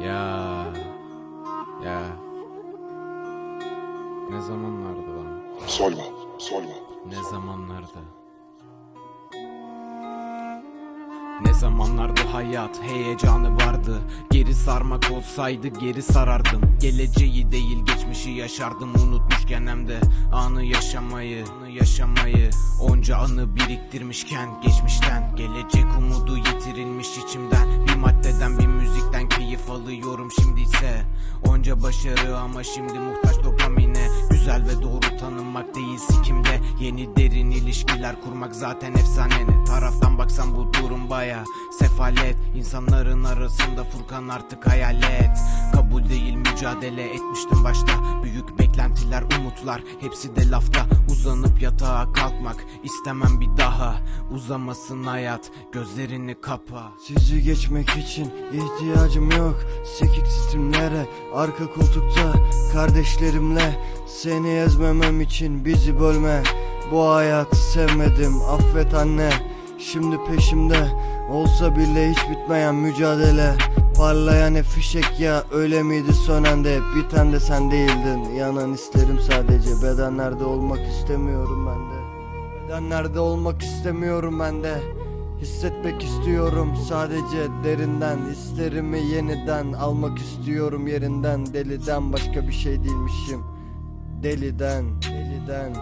Ya. Ya. Ne zamanlardı lan? Solva, solva. Ne zamanlardı? Ne zamanlardı hayat heyecanı vardı Geri sarmak olsaydı geri sarardım Geleceği değil geçmişi yaşardım Unutmuşken hem de anı yaşamayı Anı yaşamayı Onca anı biriktirmişken geçmişten Gelecek umudu yitirilmiş içimden Bir keyif alıyorum şimdi ise. Onca başarı ama şimdi muhtaç dopamine. Güzel ve doğru tanınmak değil sikimde. Yeni derin ilişkiler kurmak zaten efsane. Ne taraftan baksan bu durum baya. Sefalet İnsanların arasında Furkan artık hayalet. Kabul değil mücadele etmiştim başta. Büyük beklentiler umutlar hepsi de lafta. Uzanıp yatağa kalkmak istemem bir daha. Uzamasın hayat gözlerini kapa. Sizi geçmek için ihtiyacım yok. Sekik streamlere arka koltukta Kardeşlerimle seni ezmemem için bizi bölme. Bu hayatı sevmedim affet anne Şimdi peşimde olsa bile hiç bitmeyen mücadele. Parlayan hep fişek ya öyle miydi sönende hep biten de sen değildin. Yanan isterim sadece bedenlerde olmak istemiyorum ben de. Bedenlerde olmak istemiyorum ben de. Hissetmek istiyorum sadece derinden Hislerimi yeniden almak istiyorum yerinden. Deliden başka bir şey değilmişim. Deliden, deliden